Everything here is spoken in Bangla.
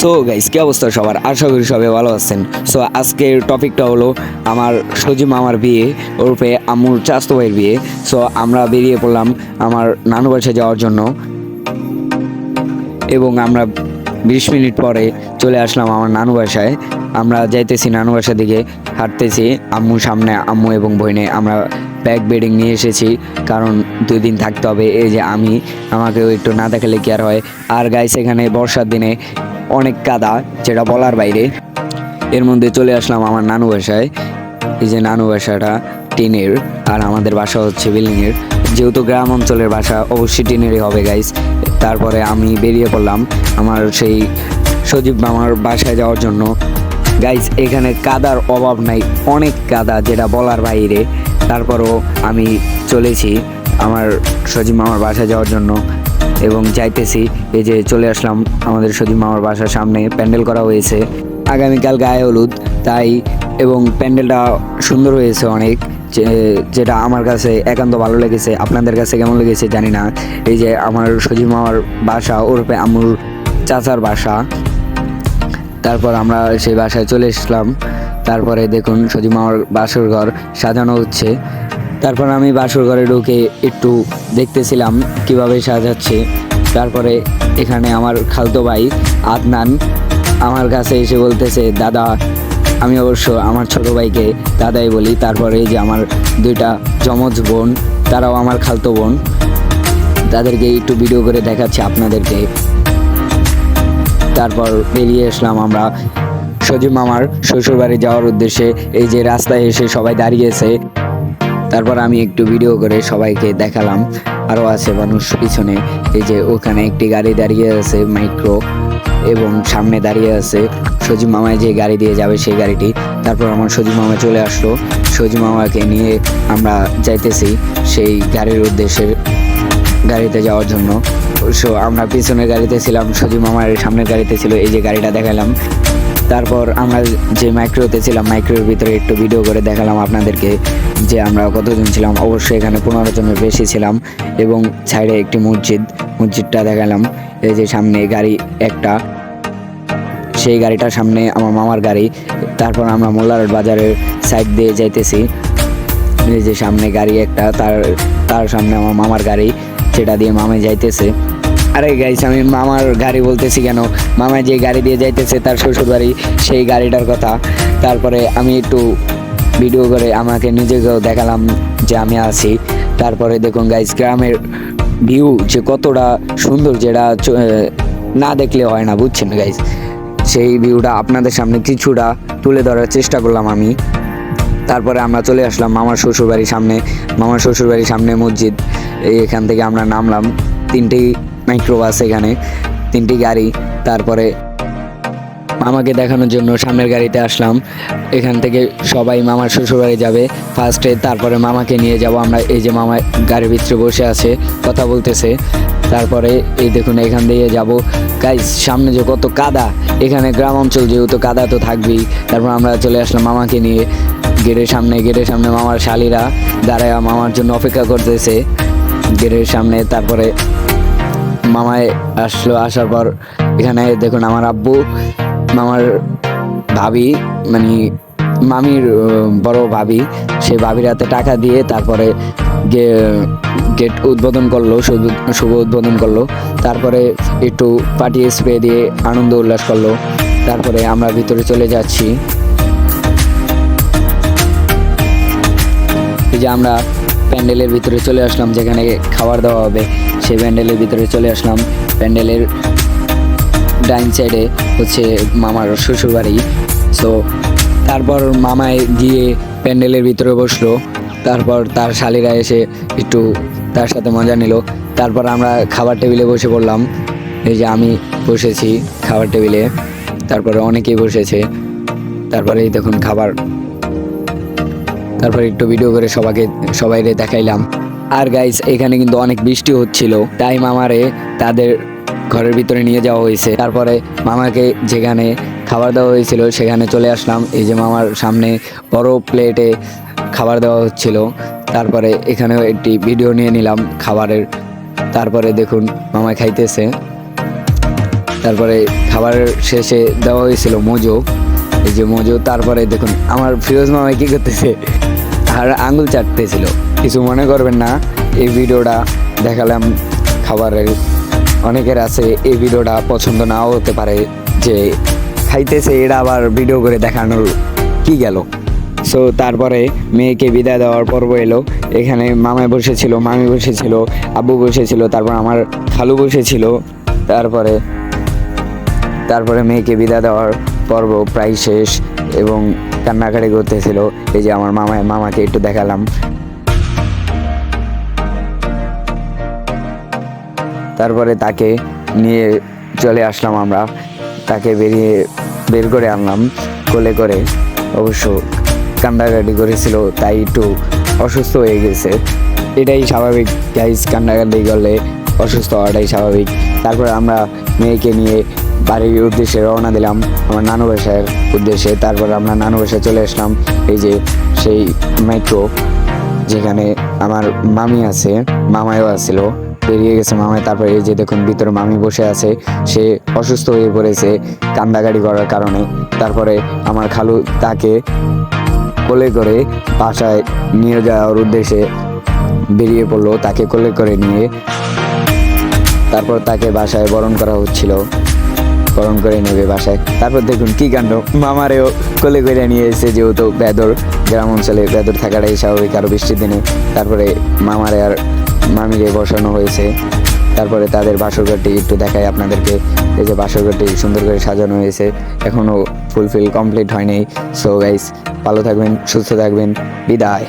সো গাইস কি অবস্থা সবার? আশা করি সবাই ভালো আছেন। সো আজকের টপিকটা হলো আমার সজি মামার বিয়ে ওরফে আমুর চাস্তো ভাইয়ের বিয়ে। সো আমরা বেরিয়ে পড়লাম আমার নানু বাসায় যাওয়ার জন্য। এবং আমরা বিশ মিনিট পরে চলে আসলাম আমার নানু বাসায়। আমরা যাইতেছি নানু বাসা দিকে, হাঁটতেছি। আম্মু সামনে আম্মু এবং বইনে আমরা ব্যাগ বেডিং নিয়ে এসেছি। কারণ দুই দিন থাকতে হবে। এই যে আমি, আমাকেও একটু না দেখালে কি আর হয়? আর গাইস এখানে বর্ষার দিনে অনেক কাদা যেটা বলার বাইরে। এর মধ্যে চলে আসলাম আমার নানু বাসায়। এই যে নানু বাসাটা টিনের, আর আমাদের বাসা হচ্ছে বিল্ডিংয়ের। যেহেতু গ্রাম অঞ্চলের বাসা, অবশ্যই টিনেরই হবে গাইস তারপরে আমি বেরিয়ে পড়লাম আমার সেই সজীব মামার বাসায় যাওয়ার জন্য। গাইস এখানে কাদার অভাব নাই, অনেক কাদা যেটা বলার বাইরে। তারপরও আমি চলেছি আমার সজীব মামার বাসায় যাওয়ার জন্য। এবং যাইতেছি। এই যে চলে আসলাম আমাদের সজীব মামার বাসার সামনে। প্যান্ডেল করা হয়েছে। আগামীকাল গায়ে হলুদ, তাই এবং প্যান্ডেলটা সুন্দর হয়েছে অনেক যেটা আমার কাছে একান্ত ভালো লেগেছে। আপনাদের কাছে কেমন লেগেছে জানি না। এই যে আমার সজীব মামার বাসা, ওরফে আমুর চাচার বাসা। তারপর আমরা সেই বাসায় চলে এসলাম তারপরে দেখুন সজীব মামার বাসর ঘর সাজানো হচ্ছে। তারপর আমি বাসর ঘরে ঢুকে একটু দেখতেছিলাম কীভাবে সাজাচ্ছে। তারপরে এখানে আমার খালতো ভাই আদনান আমার কাছে এসে বলতেছে, দাদা, আমি অবশ্য আমার ছোট ভাইকে দাদাই বলি, তারপরে যে আমার দুইটা যমজ বোন, তারাও আমার খালতো বোন, তাদেরকে একটু ভিডিও করে দেখাচ্ছি আপনাদেরকে। তারপর বেরিয়ে আসলাম আমরা সজীব মামার শ্বশুরবাড়ি যাওয়ার উদ্দেশ্যে। এই যে রাস্তায় এসে সবাই দাঁড়িয়েছে তারপর আমি একটু ভিডিও করে সবাইকে দেখালাম। আরও আছে মানুষ পিছনে, এই যে ওখানে একটি গাড়ি দাঁড়িয়ে আছে মাইক্রো এবং সামনে দাঁড়িয়ে আছে। সজীব মামায় যে গাড়ি দিয়ে যাবে সেই গাড়িটি। তারপর আমার সজীব মামা চলে আসলো। সজীব মামাকে নিয়ে আমরা যাইতেছি সেই গাড়ির উদ্দেশ্যে গাড়িতে যাওয়ার জন্য। সো আমরা পিছনের গাড়িতে ছিলাম, সজীব মামার সামনের গাড়িতে ছিল, এই যে গাড়িটা দেখালাম। তারপর আমরা যে মাইক্রোতে ছিলাম মাইক্রোর ভিতরে একটু ভিডিও করে দেখালাম আপনাদেরকে যে আমরা কতজন ছিলাম। অবশ্যই এখানে পনেরো জনের বেশি ছিলাম এবং সাইডে একটি মসজিদ, মসজিদটা দেখালাম। এই যে সামনে গাড়ি একটা, সেই গাড়িটার সামনে আমার মামার গাড়ি। তারপর আমরা মোল্লার বাজারের সাইড দিয়ে যাইতেছি। এই যে সামনে গাড়ি একটা, তার তার সামনে আমার মামার গাড়ি সেটা দিয়ে মামাই যাইতেছে। আরে গাইস আমি মামার গাড়ি বলতেছি কেন? মামা যে গাড়ি দিয়ে যাইতেছে তার শ্বশুর বাড়ি সেই গাড়িটার কথা। তারপরে আমি একটু ভিডিও করে আমাকে নিজেকেও দেখালাম যে আমি আছি। তারপরে দেখুন গাইস গ্রামের ভিউ যে কতটা সুন্দর যেটা না দেখলে হয় না, বুঝছেন গাইস সেই ভিউটা আপনাদের সামনে কিছুটা তুলে ধরার চেষ্টা করলাম আমি। তারপরে আমরা চলে আসলাম মামার শ্বশুরবাড়ির সামনে। মামার শ্বশুরবাড়ির সামনে মসজিদ, এখান থেকে আমরা নামলাম। তিনটি মাইক্রোবাস এখানে, তিনটি গাড়ি, তারপরে মামাকে দেখানোর জন্য সামনের গাড়িতে আসলাম। এখান থেকে সবাই মামার শ্বশুরবাড়ি যাবে। ফার্স্টে তারপরে মামাকে নিয়ে যাব আমরা। এই যে মামা গাড়ির ভিতরে বসে আছে, কথা বলতেছে। তারপরে এই দেখুন, এখান দিয়ে যাব। গাইস সামনে যে কত কাদা। এখানে গ্রাম অঞ্চল যেহেতু কাদা তো থাকবেই। তারপর আমরা চলে আসলাম মামাকে নিয়ে। গেটের সামনে গেটের সামনে মামার শালিরা দাঁড়ায় মামার জন্য অপেক্ষা করতেছে। গেটের সামনে, তারপরে মামায় আসলো, আসার পর এখানে দেখুন আমার আব্বু, মামার ভাবি মানে মামির বড় ভাবি সেই ভাবির হাতে টাকা দিয়ে তারপরে গেট উদ্বোধন করল, শুভ উদ্বোধন করল। তারপরে একটু পার্টি স্প্রে দিয়ে আনন্দ উল্লাস করল। তারপরে আমরা ভিতরে চলে যাচ্ছি। যে আমরা প্যান্ডেলের ভিতরে চলে আসলাম, যেখানে খাবার দেওয়া হবে। সেই প্যান্ডেলের ভিতরে চলে আসলাম। প্যান্ডেলের ডাইন সাইডে হচ্ছে মামার শ্বশুর বাড়ি সো তারপর মামায় গিয়ে প্যান্ডেলের ভিতরে বসল। তারপর তার শালিরা এসে একটু তার সাথে মজা নিল। তারপর আমরা খাবার টেবিলে বসে পড়লাম। এই যে আমি বসেছি খাবার টেবিলে। তারপরে অনেকেই বসেছে। তারপরে দেখুন খাবার। তারপর একটু ভিডিও করে সবাইকে সবাই দেখাইলাম। আর গাইস এখানে কিন্তু অনেক বৃষ্টি হচ্ছিল। তাই মামারে তাদের ঘরের ভিতরে নিয়ে যাওয়া হয়েছে। তারপরে মামাকে যেখানে খাবার দেওয়া হয়েছিল, সেখানে চলে আসলাম। এই যে মামার সামনে বড় প্লেটে খাবার দেওয়া হচ্ছিল। তারপরে এখানেও একটি ভিডিও নিয়ে নিলাম খাবারের। তারপরে দেখুন, মামা খাইতেছে। তারপরে খাবার শেষে দেওয়া হয়েছিল মোজো। এই যে মোজো, তারপরে দেখুন, আমার ফিরোজ মামা কী করতেছে? আর আঙুল চাটতেছিল। কিছু মনে করবেন না, এই ভিডিওটা দেখালাম খাবারের। অনেকের আছে এই ভিডিওটা পছন্দ নাও হতে পারে যে খাইতেছে এটা আবার ভিডিও করে দেখানোর কি গেল? সো তারপরে মেয়েকে বিদায় দেওয়ার পর্ব এলো। এখানে মামাই বসেছিল, মামি বসেছিল, আব্বু বসেছিল, তারপর আমার খালু বসেছিল। তারপরে তারপরে মেয়েকে বিদায় দেওয়ার পর্ব প্রায় শেষ এবং কান্নাকাটি করতেছিল। এই যে আমার মামায়, মামাকে একটু দেখালাম। তারপরে তাকে নিয়ে চলে আসলাম আমরা। তাকে বেরিয়ে বের করে আনলাম, কোলে করে। অবশ্য কান্দাকাটি করেছিল, তাই একটু অসুস্থ হয়ে গেছে। এটাই স্বাভাবিক গাইস কান্দাকাটি করলে অসুস্থ হওয়াটাই স্বাভাবিক। তারপরে আমরা মেয়েকে নিয়ে বাড়ির উদ্দেশ্যে রওনা দিলাম, আমার নানু বাসার উদ্দেশ্যে। তারপর আমরা নানু বাসায় চলে আসলাম, এই যে সেই মেট্রো যেখানে আমার মামি আছে, মামাইও আছিল। বেরিয়ে গেছে মামাই তারপরে এই যে দেখুন ভিতরে মামি বসে আছে, সে অসুস্থ হয়ে পড়েছে কান্দাগাড়ি করার কারণে। তারপরে আমার খালু তাকে কোলে করে বাসায় নিয়ে যাওয়ার উদ্দেশ্যে বেরিয়ে পড়ল, তাকে কোলে করে নিয়ে। তারপর তাকে বাসায় বরণ করা হচ্ছিল। বরণ করে নেবে বাসায়। তারপর দেখুন কি কাণ্ড, মামারেও কোলে করে নিয়ে এসেছে, যেহেতু বেদর, গ্রাম অঞ্চলে বেদর থাকাটাই স্বাভাবিক আরও বৃষ্টির দিনে। তারপরে মামারে আর মামিরে বসানো হয়েছে। তারপরে তাদের বাসরঘরটি একটু দেখাই আপনাদেরকে। এই যে বাসরঘরটি সুন্দর করে সাজানো হয়েছে। এখনও ফুলফিল কমপ্লিট হয়নি। সো গাইস ভালো থাকবেন, সুস্থ থাকবেন। বিদায়।